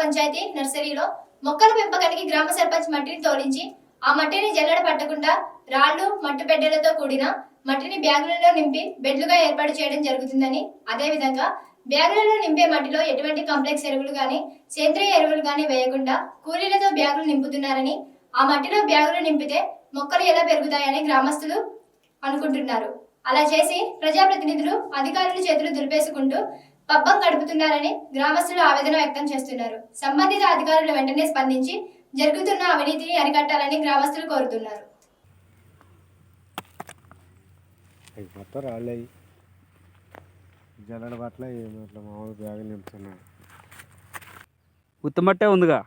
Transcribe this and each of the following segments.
పంచాయతీ నర్సరీలో మొక్కల పెంపకానికి గ్రామ సర్పంచ్ మట్టిని తోలించి ఆ మట్టిని జల్లెడ పట్టకుండా రాళ్ళు మట్టు బెడ్డలతో కూడిన మట్టిని బ్యాగులలో నింపి బెడ్లుగా ఏర్పాటు చేయడం జరుగుతుందని అదేవిధంగా బ్యాగులలో నింపే మట్టిలో ఎటువంటి కాంప్లెక్స్ ఎరువులు కానీ సేంద్రియ ఎరువులు కానీ వేయకుండా కూలీలతో బ్యాగులు నింపుతున్నారని ఆ మట్టిలో బ్యాగులు నింపితే మొక్కలు ఎలా పెరుగుతాయని గ్రామస్తులు అనుకుంటున్నారు. అలా చేసి ప్రజాప్రతినిధులు అధికారుల చేతులు దులిపేసుకుంటూ పబ్బం గడుపుతున్నారని గ్రామస్తులు ఆవేదన వ్యక్తం చేస్తున్నారు. సంబంధిత అధికారులు వెంటనే స్పందించి జరుగుతున్న అవినీతిని అరికట్టాలని గ్రామస్తులు కోరుతున్నారు. మొత్తం జల్లడ పట్ల మామూలు బ్యాగులు ఉత్తమట్టే ఉందిగా?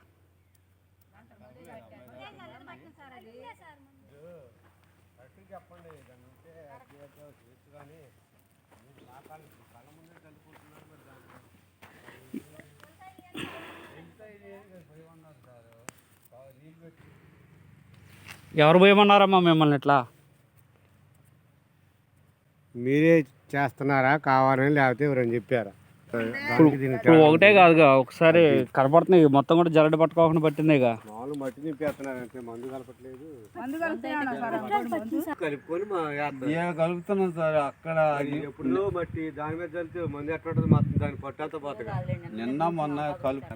ఎవరు పోయమన్నారమ్మా మిమ్మల్ని ఇట్లా? మీరే చేస్తున్నారా కావాలని లేకపోతే ఎవరని చెప్పారా? ఇప్పుడు ఒకటే. కాదుగా ఒకసారి కనపడుతున్నాయి మొత్తం కూడా జల్లడ పట్టుకోకుండా పట్టిందేగా మట్టి నింపేస్తున్నారు అంటే మందు కలపట్లేదు. మందు కలుపుతున్నాను సార్? మందు కలుపుకొని మా ఏం కలుపుతున్నాం సార్? అక్కడ ఎప్పుడో మట్టి దాని మీద చల్లితే మందు ఎట్లా ఉంటుంది మొత్తం దాని పట్టంతా పోతుంది నిన్న మొన్న కలుపు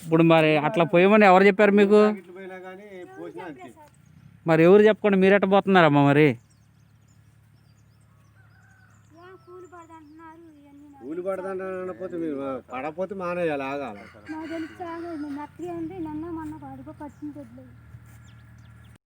ఇప్పుడు మరి అట్లా పోయమని ఎవరు చెప్పారు మీకు? ఇట్లు పోయినా కానీ పోసినా మరి ఎవరు చెప్పకుండా మీరు ఎట్ట పోతున్నారమ్మా మరి? ఊలి పడదంటే మీరు పడపోతే మానేయాలి ఆగాలి నాకు తెలిసి నన్న మొన్న పడుకో పచ్చింది